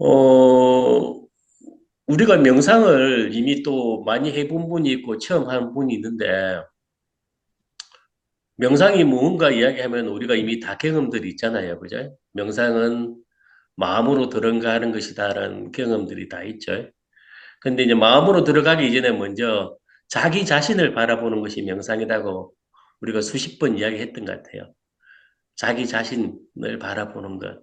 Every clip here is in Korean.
어, 우리가 명상을 이미 또 많이 해본 분이 있고 처음 하는 분이 있는데, 명상이 무언가 이야기하면 우리가 이미 다 경험들이 있잖아요. 그죠? 명상은 마음으로 들어가는 것이다라는 경험들이 다 있죠. 근데 이제 마음으로 들어가기 이전에 먼저 자기 자신을 바라보는 것이 명상이라고 우리가 수십 번 이야기했던 것 같아요. 자기 자신을 바라보는 것.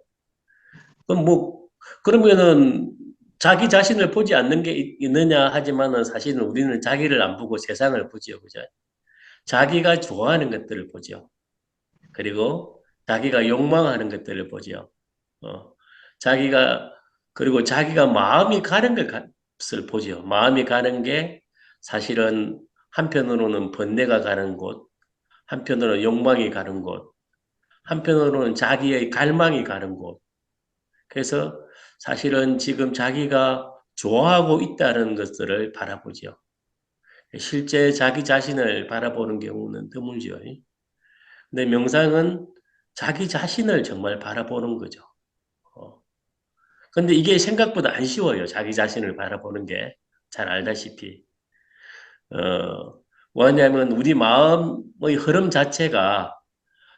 그럼 뭐, 그러면은 자기 자신을 보지 않는 게 있- 있느냐 하지만은 사실은 우리는 자기를 안 보고 세상을 보지요. 그죠? 자기가 좋아하는 것들을 보죠. 그리고 자기가 욕망하는 것들을 보죠. 어, 자기가, 그리고 자기가 마음이 가는 것을 보죠. 마음이 가는 게 사실은 한편으로는 번뇌가 가는 곳, 한편으로는 욕망이 가는 곳, 한편으로는 자기의 갈망이 가는 곳. 그래서 사실은 지금 자기가 좋아하고 있다는 것들을 바라보죠. 실제 자기 자신을 바라보는 경우는 드물죠. 근데 명상은 자기 자신을 정말 바라보는 거죠. 어. 근데 이게 생각보다 안 쉬워요. 자기 자신을 바라보는 게. 잘 알다시피. 어, 뭐냐면 우리 마음의 흐름 자체가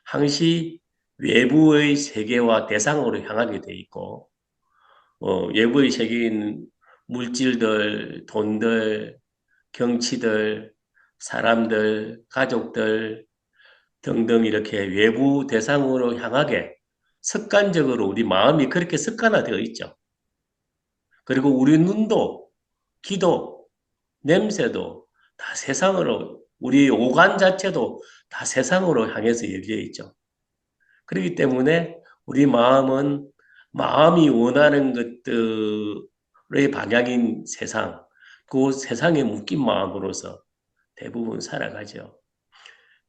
항시 외부의 세계와 대상으로 향하게 돼 있고, 어, 외부의 세계인 물질들, 돈들, 경치들, 사람들, 가족들 등등 이렇게 외부 대상으로 향하게 습관적으로 우리 마음이 그렇게 습관화되어 있죠. 그리고 우리 눈도, 귀도, 냄새도 다 세상으로, 우리 오간 자체도 다 세상으로 향해서 열려 있죠. 그렇기 때문에 우리 마음은 마음이 원하는 것들의 방향인 세상, 그 세상에 묶인 마음으로서 대부분 살아가죠.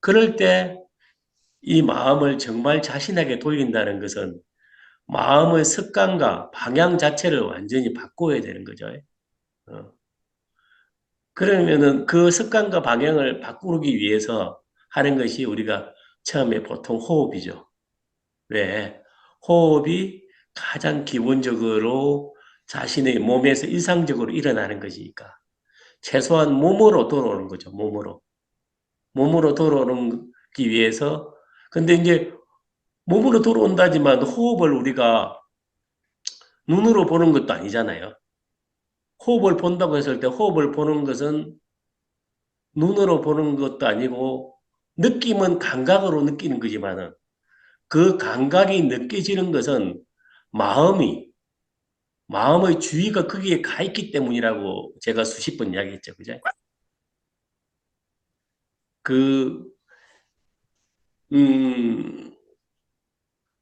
그럴 때 이 마음을 정말 자신에게 돌린다는 것은 마음의 습관과 방향 자체를 완전히 바꿔야 되는 거죠. 어. 그러면은 그 습관과 방향을 바꾸기 위해서 하는 것이 우리가 처음에 보통 호흡이죠. 왜? 호흡이 가장 기본적으로 자신의 몸에서 일상적으로 일어나는 것이니까. 최소한 몸으로 돌아오는 거죠. 몸으로. 몸으로 돌아오기 위해서. 근데 이제 몸으로 돌아온다지만 호흡을 우리가 눈으로 보는 것도 아니잖아요. 호흡을 본다고 했을 때 호흡을 보는 것은 눈으로 보는 것도 아니고 느낌은 감각으로 느끼는 거지만은 그 감각이 느껴지는 것은 마음이 마음의 주의가 거기에 가 있기 때문이라고 제가 수십 번 이야기했죠. 그죠? 그, 음,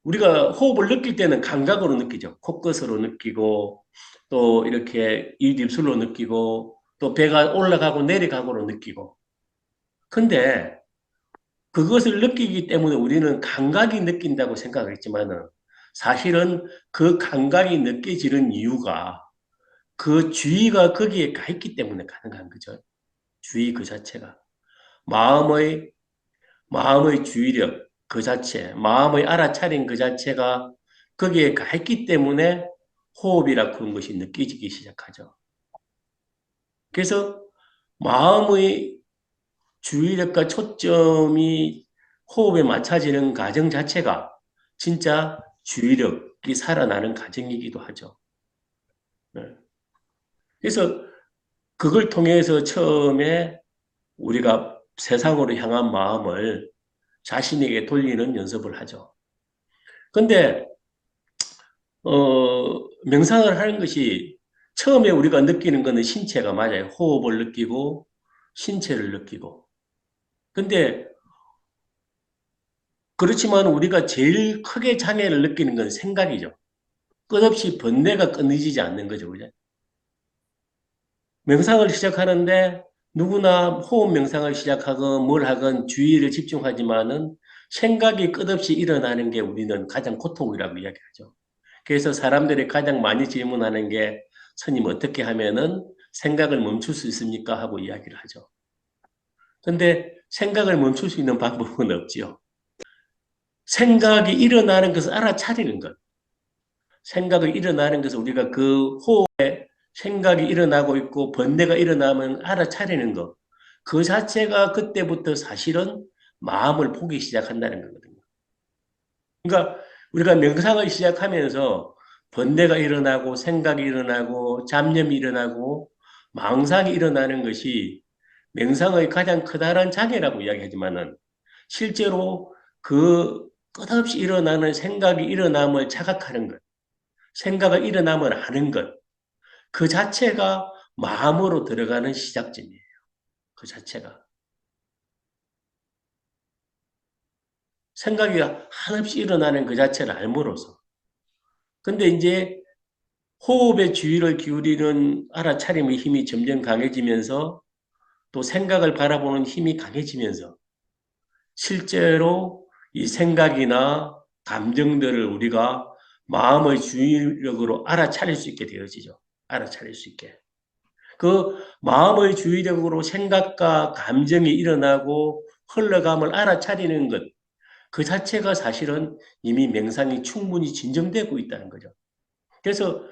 우리가 호흡을 느낄 때는 감각으로 느끼죠. 코끝으로 느끼고, 또 이렇게 입 입술로 느끼고, 또 배가 올라가고 내려가고로 느끼고. 근데 그것을 느끼기 때문에 우리는 감각이 느낀다고 생각을 했지만은 사실은 그 감각이 느껴지는 이유가 그 주의가 거기에 가 있기 때문에 가능한 거죠. 주의 그 자체가. 마음의, 마음의 주의력 그 자체, 마음의 알아차린 그 자체가 거기에 가 있기 때문에 호흡이라 그런 것이 느껴지기 시작하죠. 그래서 마음의 주의력과 초점이 호흡에 맞춰지는 과정 자체가 진짜 주의력이 살아나는 과정이기도 하죠. 네. 그래서 그걸 통해서 처음에 우리가 세상으로 향한 마음을 자신에게 돌리는 연습을 하죠. 근데 어, 명상을 하는 것이 처음에 우리가 느끼는 것은 신체가 맞아요. 호흡을 느끼고 신체를 느끼고. 근데 그렇지만 우리가 제일 크게 장애를 느끼는 건 생각이죠. 끝없이 번뇌가 끊어지지 않는 거죠. 그죠? 명상을 시작하는데 누구나 호흡 명상을 시작하건 뭘 하건 주의를 집중하지만은 생각이 끝없이 일어나는 게 우리는 가장 고통이라고 이야기하죠. 그래서 사람들이 가장 많이 질문하는 게 스님 어떻게 하면은 생각을 멈출 수 있습니까? 하고 이야기를 하죠. 근데 생각을 멈출 수 있는 방법은 없지요. 생각이 일어나는 것을 알아차리는 것. 생각이 일어나는 것을 우리가 그 호흡에 생각이 일어나고 있고 번뇌가 일어나면 알아차리는 것. 그 자체가 그때부터 사실은 마음을 보기 시작한다는 거거든요. 그러니까 우리가 명상을 시작하면서 번뇌가 일어나고 생각이 일어나고 잡념이 일어나고 망상이 일어나는 것이 명상의 가장 커다란 장애라고 이야기하지만은 실제로 그 끝없이 일어나는 생각이 일어남을 자각하는 것, 생각을 일어나면 하는 것, 그 자체가 마음으로 들어가는 시작점이에요. 그 자체가. 생각이 한없이 일어나는 그 자체를 알므로써. 근데 이제 호흡의 주의를 기울이는 알아차림의 힘이 점점 강해지면서 또 생각을 바라보는 힘이 강해지면서 실제로 이 생각이나 감정들을 우리가 마음의 주의력으로 알아차릴 수 있게 되어지죠. 알아차릴 수 있게. 그 마음의 주의력으로 생각과 감정이 일어나고 흘러감을 알아차리는 것, 그 자체가 사실은 이미 명상이 충분히 진정되고 있다는 거죠. 그래서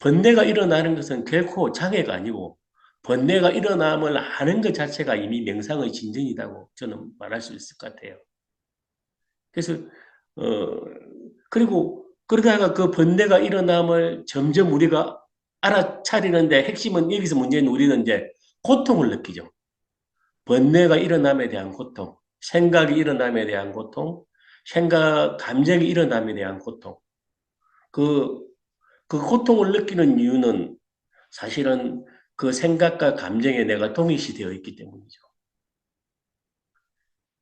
번뇌가 일어나는 것은 결코 장애가 아니고 번뇌가 일어남을 아는 것 자체가 이미 명상의 진전이라고 저는 말할 수 있을 것 같아요. 그래서 어 그리고 그러다가 그 번뇌가 일어남을 점점 우리가 알아차리는데 핵심은 여기서 문제는 우리는 이제 고통을 느끼죠. 번뇌가 일어남에 대한 고통, 생각이 일어남에 대한 고통, 생각, 감정이 일어남에 대한 고통. 그, 그 고통을 느끼는 이유는 사실은 그 생각과 감정에 내가 동일시 되어 있기 때문이죠.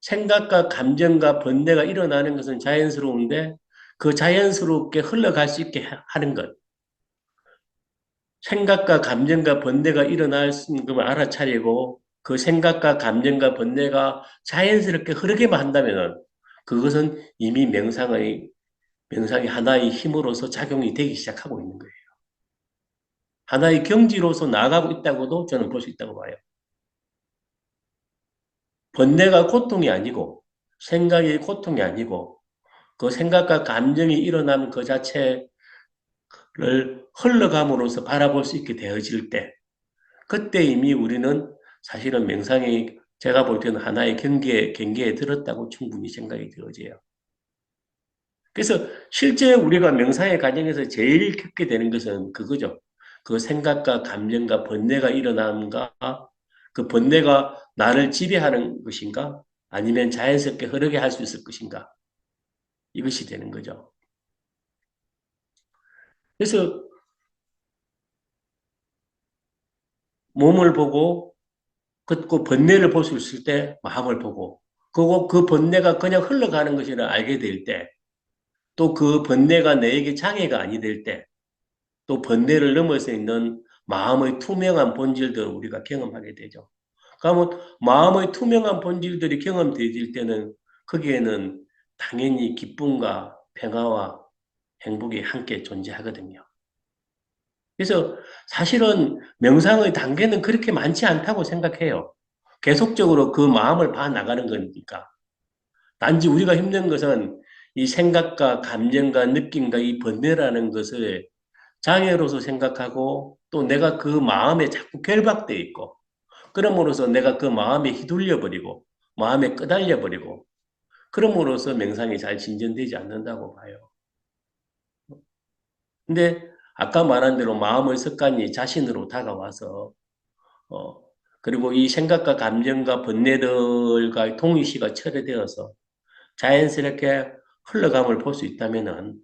생각과 감정과 번뇌가 일어나는 것은 자연스러운데 그 자연스럽게 흘러갈 수 있게 하는 것. 생각과 감정과 번뇌가 일어날 수 있는 걸 알아차리고 그 생각과 감정과 번뇌가 자연스럽게 흐르게만 한다면 그것은 이미 명상의 명상이 하나의 힘으로서 작용이 되기 시작하고 있는 거예요. 하나의 경지로서 나아가고 있다고도 저는 볼 수 있다고 봐요. 번뇌가 고통이 아니고 생각이 고통이 아니고 그 생각과 감정이 일어나는 그 자체를 흘러감으로써 바라볼 수 있게 되어질 때 그때 이미 우리는 사실은 명상이 제가 볼 때는 하나의 경계에, 경계에 들었다고 충분히 생각이 되어져요. 그래서 실제 우리가 명상의 과정에서 제일 겪게 되는 것은 그거죠. 그 생각과 감정과 번뇌가 일어나는가? 그 번뇌가 나를 지배하는 것인가? 아니면 자연스럽게 흐르게 할 수 있을 것인가? 이것이 되는 거죠. 그래서 몸을 보고 그 번뇌를 볼 수 있을 때 마음을 보고 그리고 그 번뇌가 그냥 흘러가는 것이라 알게 될 때 또 그 번뇌가 내에게 장애가 아니 될 때 또 번뇌를 넘어서 있는 마음의 투명한 본질들을 우리가 경험하게 되죠. 그러면 마음의 투명한 본질들이 경험되질 때는 거기에는 당연히 기쁨과 평화와 행복이 함께 존재하거든요. 그래서 사실은 명상의 단계는 그렇게 많지 않다고 생각해요. 계속적으로 그 마음을 봐 나가는 거니까. 단지 우리가 힘든 것은 이 생각과 감정과 느낌과 이 번뇌라는 것을 장애로서 생각하고 또 내가 그 마음에 자꾸 결박돼 있고 그럼으로써 내가 그 마음에 휘둘려 버리고 마음에 끄달려 버리고 그럼으로써 명상이 잘 진전되지 않는다고 봐요. 근데 아까 말한 대로 마음의 습관이 자신으로 다가와서 어 그리고 이 생각과 감정과 번뇌들과 동의시가 철회되어서 자연스럽게 흘러감을 볼 수 있다면은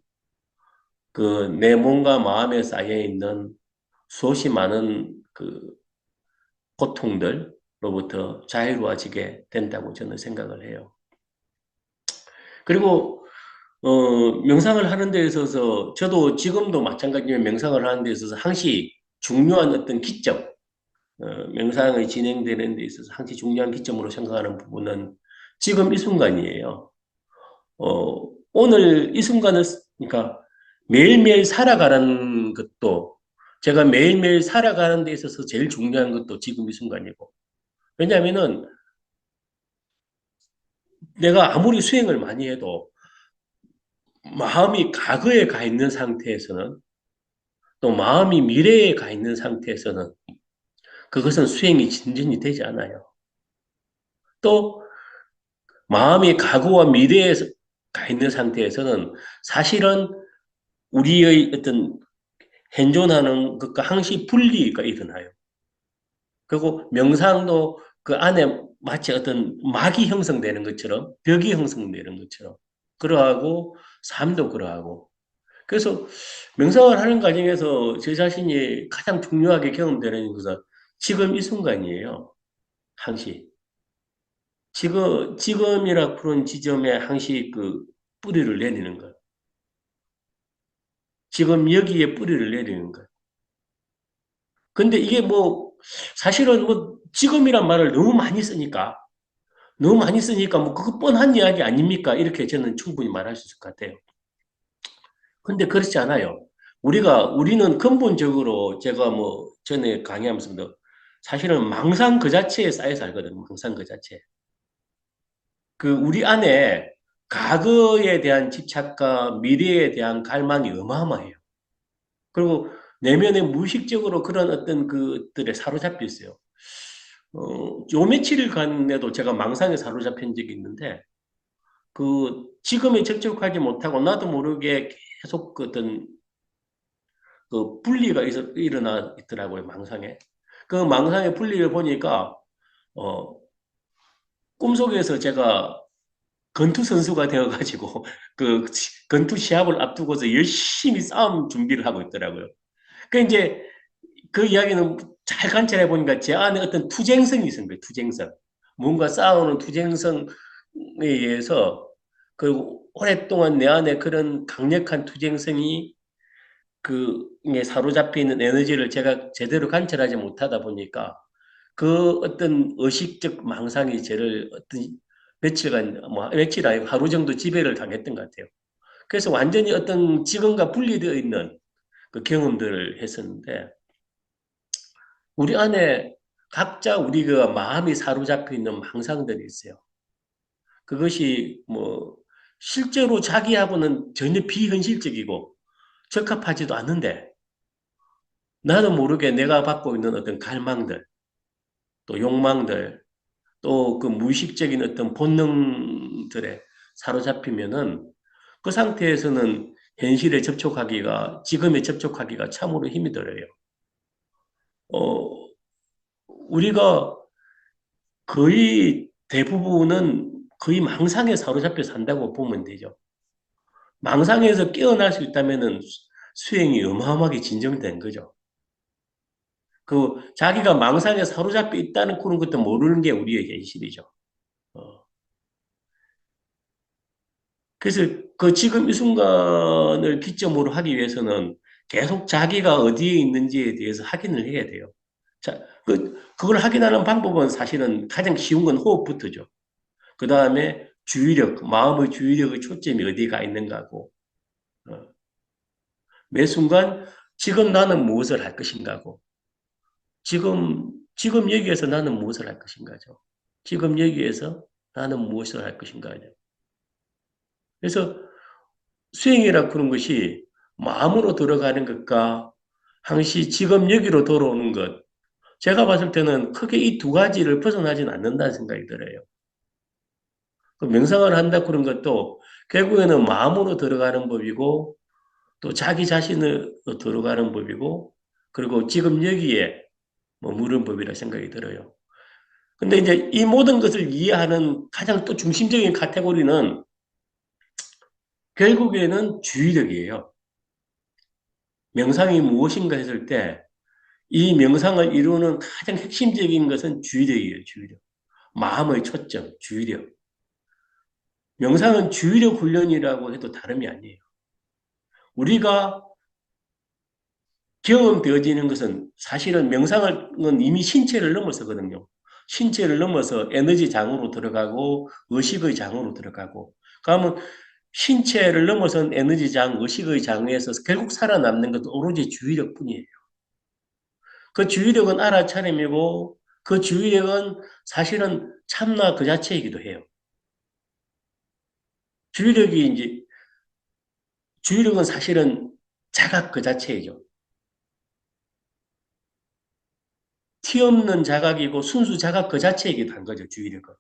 그 내 몸과 마음에 쌓여 있는 수없이 많은 그 고통들로부터 자유로워지게 된다고 저는 생각을 해요. 그리고 어, 명상을 하는 데 있어서 저도 지금도 마찬가지로 명상을 하는 데 있어서 항시 중요한 어떤 기점, 어, 명상이 진행되는 데 있어서 항시 중요한 기점으로 생각하는 부분은 지금 이 순간이에요. 어, 오늘 이 순간을, 그러니까 매일매일 살아가는 것도 제가 매일매일 살아가는 데 있어서 제일 중요한 것도 지금 이 순간이고. 왜냐하면은 내가 아무리 수행을 많이 해도 마음이 과거에 가 있는 상태에서는 또 마음이 미래에 가 있는 상태에서는 그것은 수행이 진전이 되지 않아요. 또 마음이 과거와 미래에 가 있는 상태에서는 사실은 우리의 어떤 현존하는 것과 항시 분리가 일어나요. 그리고 명상도 그 안에 마치 어떤 막이 형성되는 것처럼 벽이 형성되는 것처럼 그러하고 삶도 그러하고 그래서 명상을 하는 과정에서 제 자신이 가장 중요하게 경험되는 것은 지금 이 순간이에요. 항시. 지금, 지금이라 그런 지점에 항시 그 뿌리를 내리는 것. 지금 여기에 뿌리를 내리는 것. 근데 이게 뭐, 사실은 뭐, 지금이란 말을 너무 많이 쓰니까, 너무 많이 쓰니까 뭐, 그거 뻔한 이야기 아닙니까? 이렇게 저는 충분히 말할 수 있을 것 같아요. 근데 그렇지 않아요. 우리가, 우리는 근본적으로 제가 뭐, 전에 강의하면서도 사실은 망상 그 자체에 쌓여 살거든요. 망상 그 자체. 그 우리 안에 과거에 대한 집착과 미래에 대한 갈망이 어마어마해요. 그리고 내면에 무의식적으로 그런 어떤 그들에 사로잡혀 있어요. 어, 요 며칠 간에도 제가 망상에 사로잡힌 적이 있는데, 그, 지금에 접촉하지 못하고 나도 모르게 계속 그 어떤 그 분리가 있어, 일어나 있더라고요, 망상에. 그 망상의 분리를 보니까, 어, 꿈속에서 제가 건투 선수가 되어가지고 그 건투 시합을 앞두고서 열심히 싸움 준비를 하고 있더라고요. 그 이제 그 이야기는 잘 관찰해 보니까 제 안에 어떤 투쟁성이 있는 거예요. 투쟁성. 뭔가 싸우는 투쟁성에 의해서 그 오랫동안 내 안에 그런 강력한 투쟁성이 그에 사로잡혀 있는 에너지를 제가 제대로 관찰하지 못하다 보니까 그 어떤 의식적 망상이 저를 어떤 며칠간, 뭐, 며칠 아니고 하루 정도 지배를 당했던 것 같아요. 그래서 완전히 어떤 지금과 분리되어 있는 그 경험들을 했었는데, 우리 안에 각자 우리가 마음이 사로잡혀 있는 망상들이 있어요. 그것이 뭐, 실제로 자기하고는 전혀 비현실적이고 적합하지도 않는데, 나도 모르게 내가 갖고 있는 어떤 갈망들, 또 욕망들, 또 그 무의식적인 어떤 본능들에 사로잡히면은 그 상태에서는 현실에 접촉하기가, 지금에 접촉하기가 참으로 힘이 들어요. 어, 우리가 거의 대부분은 거의 망상에 사로잡혀 산다고 보면 되죠. 망상에서 깨어날 수 있다면은 수행이 어마어마하게 진정된 거죠. 그 자기가 망상에 사로잡혀 있다는 그런 것도 모르는 게 우리의 현실이죠. 어. 그래서 그 지금 이 순간을 기점으로 하기 위해서는 계속 자기가 어디에 있는지에 대해서 확인을 해야 돼요. 자, 그, 그걸 확인하는 방법은 사실은 가장 쉬운 건 호흡부터죠. 그 다음에 주의력, 마음의 주의력의 초점이 어디가 있는가고, 어. 매 순간 지금 나는 무엇을 할 것인가고, 지금, 지금 여기에서 나는 무엇을 할 것인가죠. 지금 여기에서 나는 무엇을 할 것인가죠. 그래서 수행이라 그런 것이 마음으로 들어가는 것과 항시 지금 여기로 돌아오는 것. 제가 봤을 때는 크게 이 두 가지를 벗어나지는 않는다는 생각이 들어요. 그 명상을 한다 그런 것도 결국에는 마음으로 들어가는 법이고 또 자기 자신으로 들어가는 법이고 그리고 지금 여기에 뭐 물은 법이라 생각이 들어요. 근데 이제 이 모든 것을 이해하는 가장 또 중심적인 카테고리는 결국에는 주의력이에요. 명상이 무엇인가 했을 때 이 명상을 이루는 가장 핵심적인 것은 주의력이에요. 주의력. 마음의 초점, 주의력. 명상은 주의력 훈련이라고 해도 다름이 아니에요. 우리가 경험되어지는 것은 사실은 명상은 이미 신체를 넘어서거든요. 신체를 넘어서 에너지 장으로 들어가고 의식의 장으로 들어가고 그러면 신체를 넘어선 에너지 장, 의식의 장에서 결국 살아남는 것도 오로지 주의력 뿐이에요. 그 주의력은 알아차림이고 그 주의력은 사실은 참나 그 자체이기도 해요. 주의력이 이제 주의력은 사실은 자각 그 자체이죠. 티 없는 자각이고 순수 자각 그 자체이기도 한 거죠, 주의력은.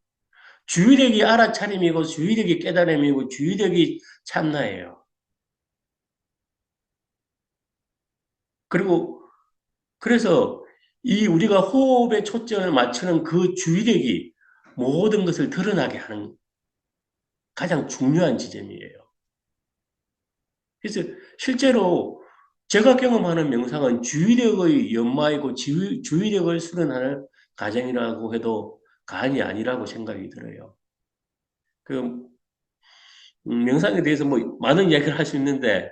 주의력이 알아차림이고 주의력이 깨달음이고 주의력이 참나예요. 그리고 그래서 이 우리가 호흡에 초점을 맞추는 그 주의력이 모든 것을 드러나게 하는 가장 중요한 지점이에요. 그래서 실제로 제가 경험하는 명상은 주의력의 연마이고 주의, 주의력을 수련하는 과정이라고 해도 과언이 아니라고 생각이 들어요. 그 음, 명상에 대해서 뭐 많은 이야기를 할 수 있는데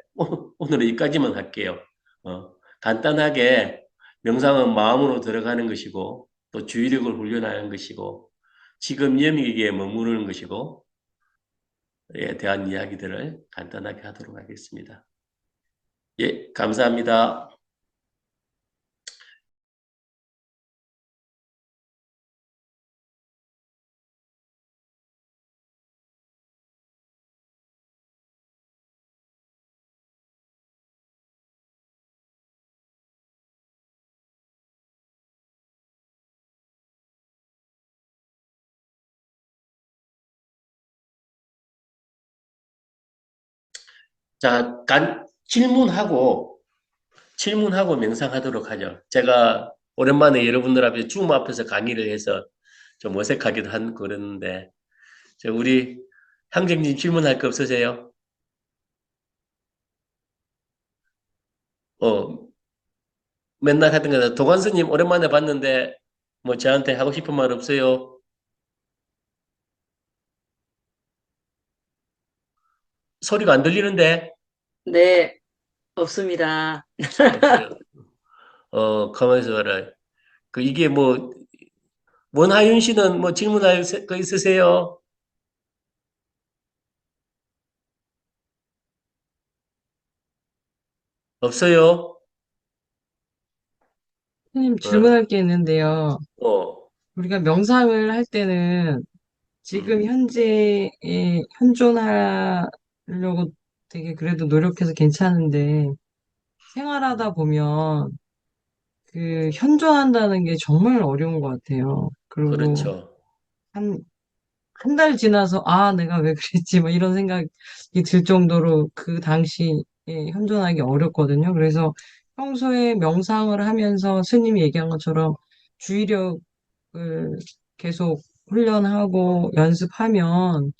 오늘은 여기까지만 할게요. 어, 간단하게 명상은 마음으로 들어가는 것이고 또 주의력을 훈련하는 것이고 지금 여기에 머무르는 것이고 에 대한 이야기들을 간단하게 하도록 하겠습니다. 예, 감사합니다. 자, 간, 질문하고, 질문하고 명상하도록 하죠. 제가 오랜만에 여러분들 앞에 줌 앞에서 강의를 해서 좀 어색하기도 한 그러는데, 저 우리 향정님 질문할 거 없으세요? 어, 맨날 하던 거, 도관스님 오랜만에 봤는데, 뭐 저한테 하고 싶은 말 없어요? 소리가 안 들리는데? 네, 없습니다. 어, 가만있어 봐라. 그, 이게 뭐, 원하윤 씨는 뭐 질문할 거 있으세요? 없어요? 선생님 어, 질문할 게 있는데요. 어, 우리가 명상을 할 때는 지금 음, 현재에 현존하려고 되게 그래도 노력해서 괜찮은데 생활하다 보면 그 현존한다는 게 정말 어려운 것 같아요. 그리고 그렇죠. 한, 한 달 지나서 아, 내가 왜 그랬지? 뭐 이런 생각이 들 정도로 그 당시에 현존하기 어렵거든요. 그래서 평소에 명상을 하면서 스님이 얘기한 것처럼 주의력 을 계속 훈련하고 연습하면,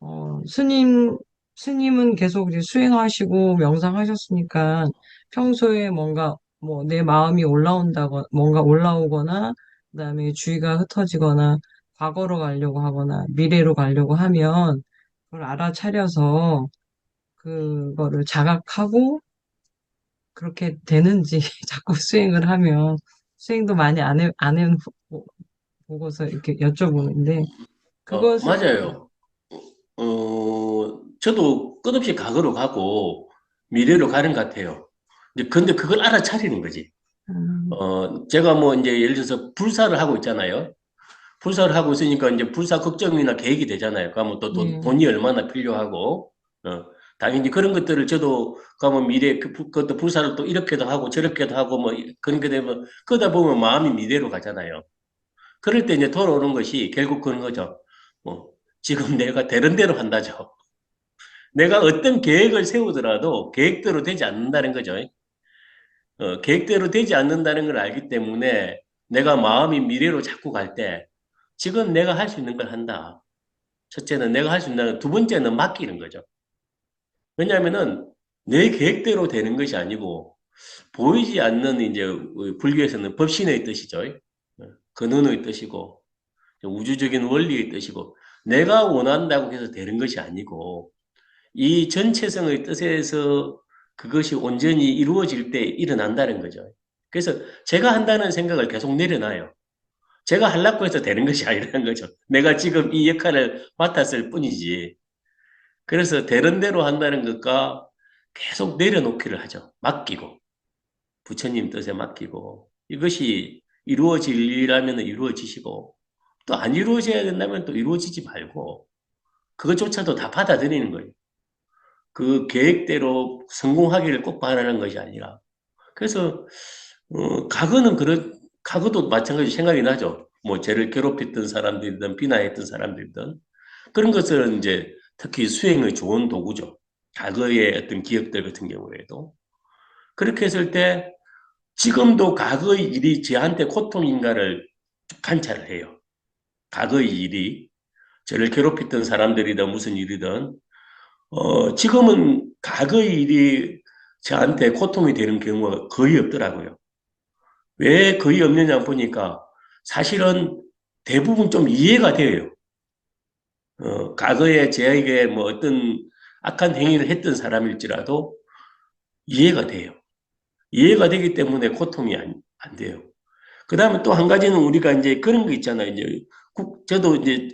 어, 스님, 스님은 계속 이제 수행하시고 명상하셨으니까 평소에 뭔가 뭐 내 마음이 올라온다거나, 뭔가 올라오거나, 그다음에 주의가 흩어지거나, 과거로 가려고 하거나, 미래로 가려고 하면 그걸 알아차려서 그거를 자각하고 그렇게 되는지 자꾸 수행을 하면 수행도 많이 안 해, 안 해, 보고서 이렇게 여쭤보는데, 어, 그것은, 맞아요. 어, 저도 끝없이 과거로 가고 미래로 가는 것 같아요. 이제 근데 그걸 알아차리는 거지. 음, 어, 제가 뭐 이제 예를 들어서 불사를 하고 있잖아요. 불사를 하고 있으니까 이제 불사 걱정이나 계획이 되잖아요. 그러면 또 돈, 예, 돈이 얼마나 필요하고, 어, 당연히 그런 것들을 저도 가면 미래, 그, 부- 그것도 불사를 또 이렇게도 하고 저렇게도 하고 뭐 그런 게 되면, 그러다 보면 마음이 미래로 가잖아요. 그럴 때 이제 돌아오는 것이 결국 그런 거죠. 뭐, 지금 내가 되는 대로 한다죠. 내가 어떤 계획을 세우더라도 계획대로 되지 않는다는 거죠. 어, 계획대로 되지 않는다는 걸 알기 때문에 내가 마음이 미래로 자꾸 갈 때 지금 내가 할 수 있는 걸 한다. 첫째는 내가 할 수 있는, 두 번째는 맡기는 거죠. 왜냐하면은 내 계획대로 되는 것이 아니고 보이지 않는 이제 불교에서는 법신의 뜻이죠. 어, 근원의 뜻이고 우주적인 원리의 뜻이고 내가 원한다고 해서 되는 것이 아니고 이 전체성의 뜻에서 그것이 온전히 이루어질 때 일어난다는 거죠. 그래서 제가 한다는 생각을 계속 내려놔요. 제가 하려고 해서 되는 것이 아니라는 거죠. 내가 지금 이 역할을 맡았을 뿐이지. 그래서 되는 대로 한다는 것과 계속 내려놓기를 하죠. 맡기고. 부처님 뜻에 맡기고. 이것이 이루어질 일이라면 이루어지시고, 또 안 이루어져야 된다면 또 이루어지지 말고, 그것조차도 다 받아들이는 거예요. 그 계획대로 성공하기를 꼭 바라는 것이 아니라 그래서 어, 과거는 그런 과거도 마찬가지 생각이 나죠. 뭐 죄를 괴롭혔던 사람들이든 비난했던 사람들이든 그런 것은 이제 특히 수행의 좋은 도구죠. 과거의 어떤 기억들 같은 경우에도 그렇게 했을 때 지금도 과거의 일이 저한테 고통인가를 관찰을 해요. 과거의 일이 저를 괴롭혔던 사람들이든 무슨 일이든 어, 지금은 과거의 일이 저한테 고통이 되는 경우가 거의 없더라고요. 왜 거의 없느냐 보니까 사실은 대부분 좀 이해가 돼요. 어, 과거에 저에게 뭐 어떤 악한 행위를 했던 사람일지라도 이해가 돼요. 이해가 되기 때문에 고통이 안, 안 돼요. 그 다음에 또 한 가지는 우리가 이제 그런 거 있잖아요. 이제 국, 저도 이제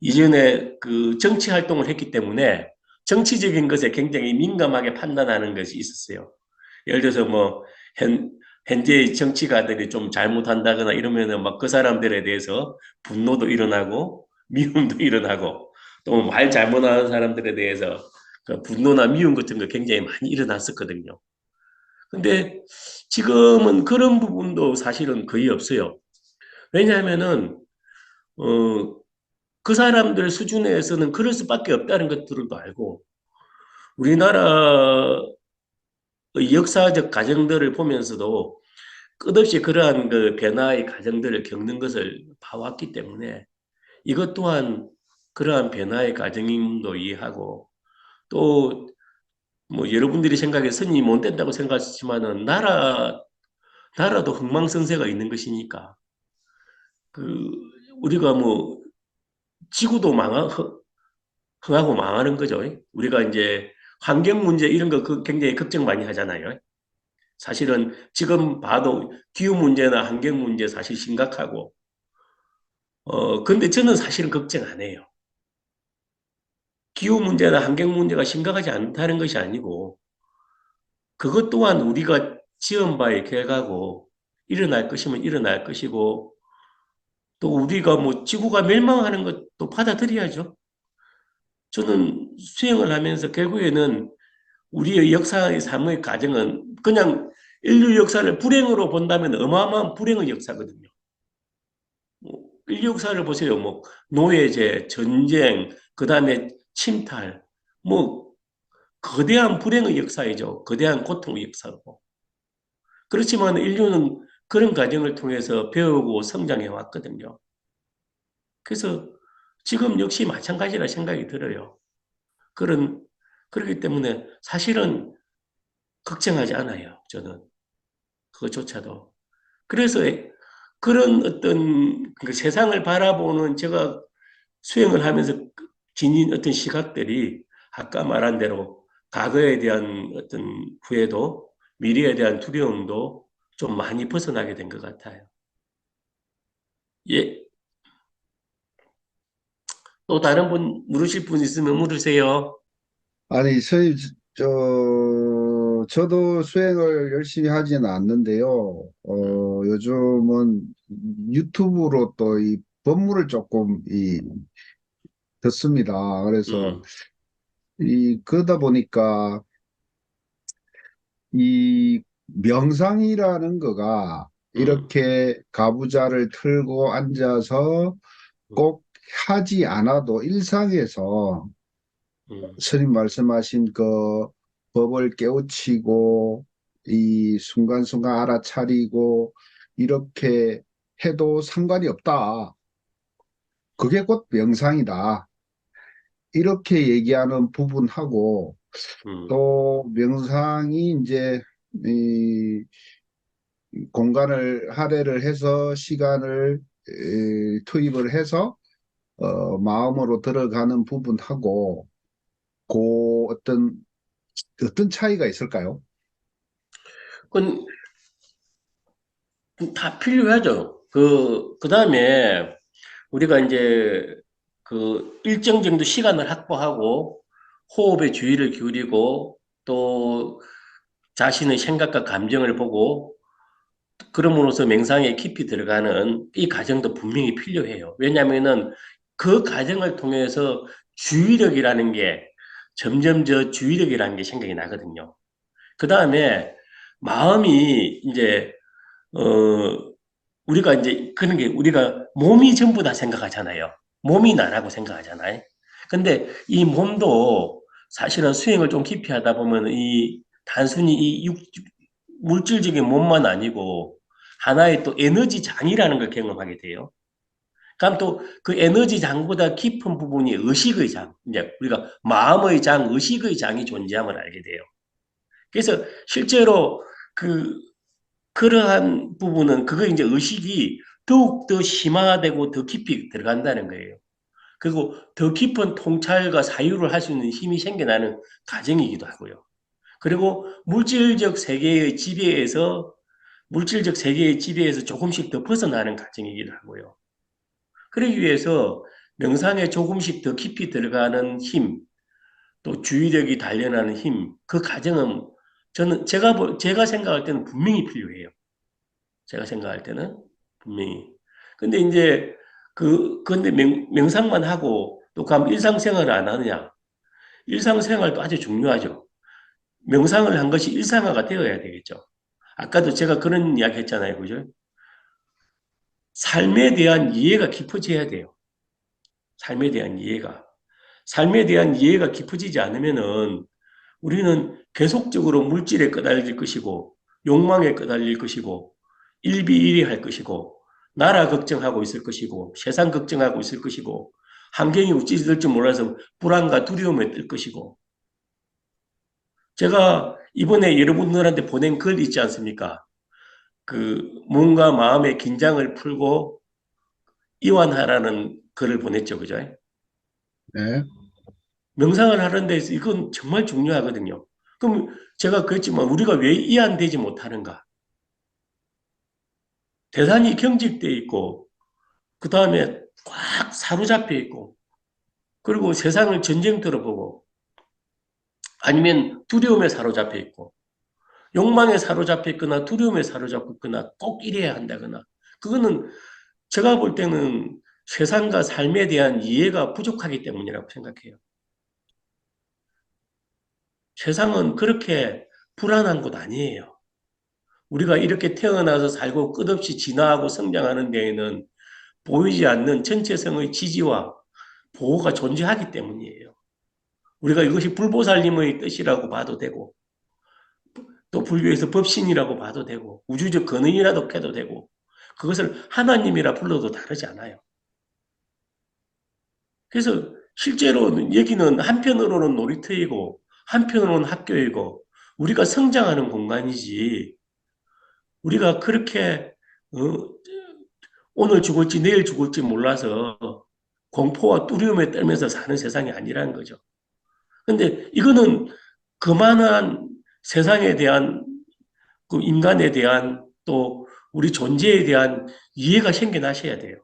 이전에 그 정치 활동을 했기 때문에 정치적인 것에 굉장히 민감하게 판단하는 것이 있었어요. 예를 들어서 뭐, 현, 현재의 정치가들이 좀 잘못한다거나 이러면은 막 그 사람들에 대해서 분노도 일어나고 미움도 일어나고 또 말 잘못하는 사람들에 대해서 그 분노나 미움 같은 거 굉장히 많이 일어났었거든요. 근데 지금은 그런 부분도 사실은 거의 없어요. 왜냐하면은 어, 그 사람들 수준에서는 그럴 수밖에 없다는 것들도 알고 우리나라의 역사적 과정들을 보면서도 끝없이 그러한 그 변화의 과정들을 겪는 것을 봐왔기 때문에 이것 또한 그러한 변화의 과정임도 이해하고 또 뭐 여러분들이 생각에 선임이 못 된다고 생각하시지만은 나라 나라도 흥망성쇠가 있는 것이니까 그 우리가 뭐 지구도 망하 흥하고 망하는 거죠. 우리가 이제 환경 문제 이런 거그 굉장히 걱정 많이 하잖아요. 사실은 지금 봐도 기후 문제나 환경 문제 사실 심각하고 어 근데 저는 사실은 걱정 안 해요. 기후 문제나 환경 문제가 심각하지 않다는 것이 아니고 그것 또한 우리가 지은 바의 결과고 일어날 것이면 일어날 것이고 또 우리가 뭐 지구가 멸망하는 것도 받아들여야죠. 저는 수행을 하면서 결국에는 우리의 역사의 삶의 과정은 그냥 인류 역사를 불행으로 본다면 어마어마한 불행의 역사거든요. 뭐 인류 역사를 보세요. 뭐 노예제, 전쟁, 그 다음에 침탈, 뭐 거대한 불행의 역사이죠. 거대한 고통의 역사고. 그렇지만 인류는 그런 과정을 통해서 배우고 성장해 왔거든요. 그래서 지금 역시 마찬가지라 생각이 들어요. 그런, 그렇기 때문에 사실은 걱정하지 않아요. 저는. 그것조차도. 그래서 그런 어떤 그 세상을 바라보는 제가 수행을 하면서 지닌 어떤 시각들이 아까 말한 대로 과거에 대한 어떤 후회도 미래에 대한 두려움도 좀 많이 벗어나게 된 것 같아요. 예. 또 다른 분 물으실 분 있으면 물으세요. 아니, 선생님, 저, 저도 수행을 열심히 하지는 않는데요. 어, 요즘은 유튜브로 또 이 법문을 조금 이 듣습니다. 그래서 음, 이 그러다 보니까 이 명상이라는 거가 음, 이렇게 가부좌를 틀고 앉아서 꼭 하지 않아도 일상에서 음, 스님 말씀하신 그 법을 깨우치고 이 순간순간 알아차리고 이렇게 해도 상관이 없다. 그게 곧 명상이다. 이렇게 얘기하는 부분하고 음, 또 명상이 이제 이 공간을 할애를 해서 시간을 에, 투입을 해서 어, 마음으로 들어가는 부분하고 그 어떤 어떤 차이가 있을까요? 그건 다 필요하죠. 그, 그 다음에 우리가 이제 그 일정 정도 시간을 확보하고 호흡에 주의를 기울이고 또 자신의 생각과 감정을 보고 그럼으로써 명상에 깊이 들어가는 이 과정도 분명히 필요해요. 왜냐하면은 그 과정을 통해서 주의력이라는 게 점점 저 주의력이라는 게 생각이 나거든요. 그 다음에 마음이 이제, 어, 우리가 이제 그런 게 우리가 몸이 전부 다 생각하잖아요. 몸이 나라고 생각하잖아요. 근데 이 몸도 사실은 수행을 좀 깊이 하다 보면 이 단순히 이 육, 물질적인 몸만 아니고 하나의 또 에너지 장이라는 걸 경험하게 돼요. 그럼 또 그 에너지 장보다 깊은 부분이 의식의 장, 이제 우리가 마음의 장, 의식의 장이 존재함을 알게 돼요. 그래서 실제로 그 그러한 부분은 그거 이제 의식이 더욱 더 심화되고 더 깊이 들어간다는 거예요. 그리고 더 깊은 통찰과 사유를 할 수 있는 힘이 생겨나는 과정이기도 하고요. 그리고 물질적 세계의 지배에서 물질적 세계의 지배에서 조금씩 더 벗어나는 과정이기도 하고요. 그러기 위해서 명상에 조금씩 더 깊이 들어가는 힘, 또 주의력이 단련하는 힘, 그 과정은 저는 제가 볼- 제가 생각할 때는 분명히 필요해요. 제가 생각할 때는 분명히. 근데 이제 그 근데 명, 명상만 하고 또 그럼 일상생활을 안 하느냐? 일상생활도 아주 중요하죠. 명상을 한 것이 일상화가 되어야 되겠죠. 아까도 제가 그런 이야기 했잖아요. 그죠? 삶에 대한 이해가 깊어져야 돼요. 삶에 대한 이해가. 삶에 대한 이해가 깊어지지 않으면은 우리는 계속적으로 물질에 끄달릴 것이고, 욕망에 끄달릴 것이고, 일비일비할 것이고, 나라 걱정하고 있을 것이고, 세상 걱정하고 있을 것이고, 환경이 어찌 될지 몰라서 불안과 두려움에 뜰 것이고. 제가 이번에 여러분들한테 보낸 글 있지 않습니까? 그 뭔가 마음의 긴장을 풀고 이완하라는 글을 보냈죠, 그죠? 네. 명상을 하는 데서 이건 정말 중요하거든요. 그럼 제가 그랬지만 우리가 왜 이완되지 못하는가? 대단히 경직돼 있고, 그 다음에 꽉 사로잡혀 있고, 그리고 세상을 전쟁터로 보고, 아니면 두려움에 사로잡혀 있고, 욕망에 사로잡혀 있거나 두려움에 사로잡고 있거나 꼭 이래야 한다거나, 그거는 제가 볼 때는 세상과 삶에 대한 이해가 부족하기 때문이라고 생각해요. 세상은 그렇게 불안한 곳 아니에요. 우리가 이렇게 태어나서 살고 끝없이 진화하고 성장하는 데에는 보이지 않는 전체성의 지지와 보호가 존재하기 때문이에요. 우리가 이것이 불보살님의 뜻이라고 봐도 되고, 또 불교에서 법신이라고 봐도 되고, 우주적 근원이라도 해도 되고, 그것을 하나님이라 불러도 다르지 않아요. 그래서 실제로 여기는 한편으로는 놀이터이고, 한편으로는 학교이고, 우리가 성장하는 공간이지, 우리가 그렇게, 어, 오늘 죽을지 내일 죽을지 몰라서 공포와 두려움에 떨면서 사는 세상이 아니라는 거죠. 근데 이거는 그만한 세상에 대한, 그 인간에 대한 또 우리 존재에 대한 이해가 생겨나셔야 돼요.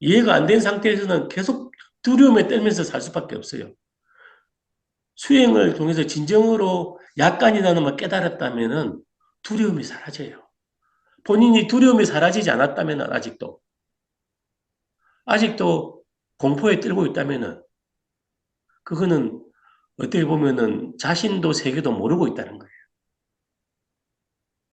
이해가 안 된 상태에서는 계속 두려움에 떨면서 살 수밖에 없어요. 수행을 통해서 진정으로 약간이나마 뭐 깨달았다면은 두려움이 사라져요. 본인이 두려움이 사라지지 않았다면 아직도 아직도 공포에 떨고 있다면은 그거는 어떻게 보면은 자신도 세계도 모르고 있다는 거예요.